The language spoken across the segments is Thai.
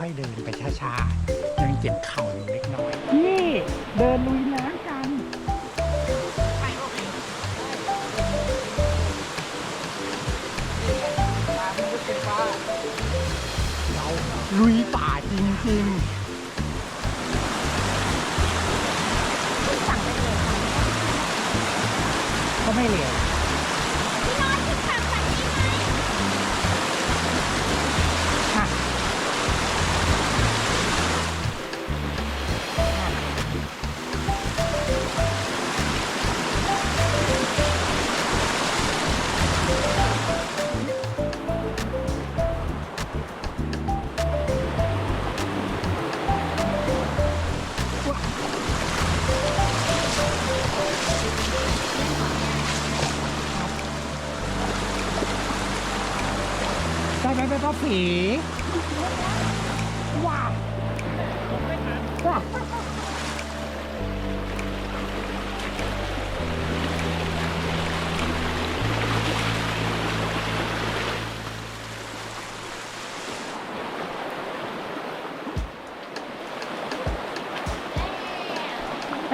ชาติยังเจ็บเข่าอยู่เล็กน้อย นี่เดินลุยน้ำกัน เราลุยป่าจริงๆ ก็ไม่เหลว ได้ไหมเป็นป้าผีว้าวว้าว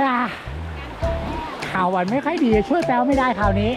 อ่าข่าววันไม่ค่อยดีช่วยแปลไม่ได้คราวนี้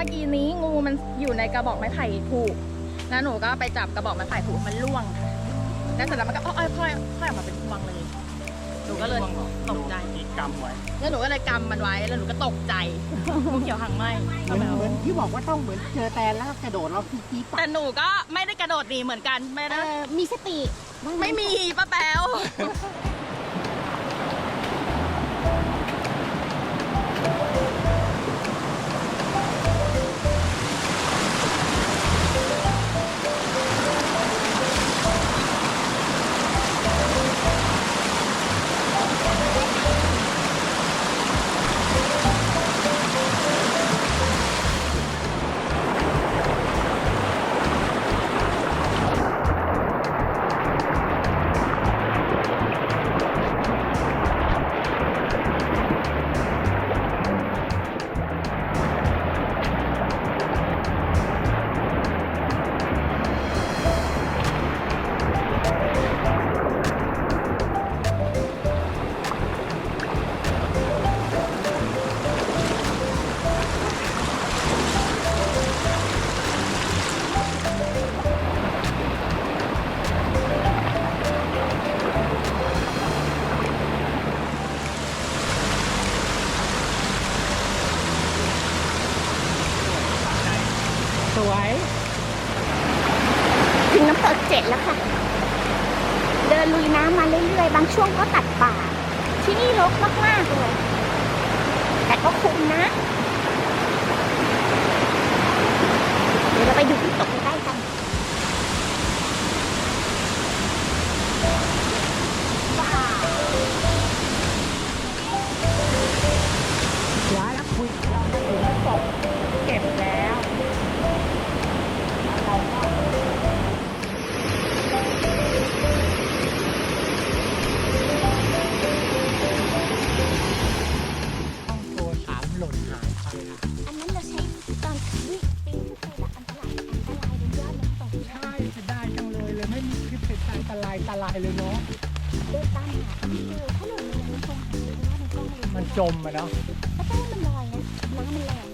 มื่อกี้นี้งูมันอยู่ในกระบอกไม้ไผ่ผูกแล้วหนูก็ไปจับกระบอกไม้ไผ่ผูกมันล่วงค่ะแล้วเสร็จแล้วมันก็อ้อยๆค่อยๆค่อยออกมาเป็นพวงเลย หนูก็เลยตกใจ อีกกรรมไว้แล้วหนูก็เลยกำมันไว้ แล้วหนูก็ตกใจงูเขียวหางไหมเหมือนเหมือนที่บอกว่าต้องเหมือนเจอแตนแล้วกระโดดเราทีทีปัแต่หนูก็ไม่ได้กระโดดหนีเหมือนกันไม่เอได้อมีสติบ้างห ไม่มีป้าแป๋ว งน้ำตกเจ็ดแล้วค่ะ เดินลุยน้ำมาเรื่อยๆ บางช่วงก็ตัดป่า ที่นี่รกมากๆเลย แต่ก็คุ้มนะ ลายเลยเนาะตามหาเขาไม่เจอเขาเลยมันยังไม่ตรงหาเลยนในกล้องเลยมันจมอะเนาะ เพราะแป้งมันลอยนะน้ำมันแรง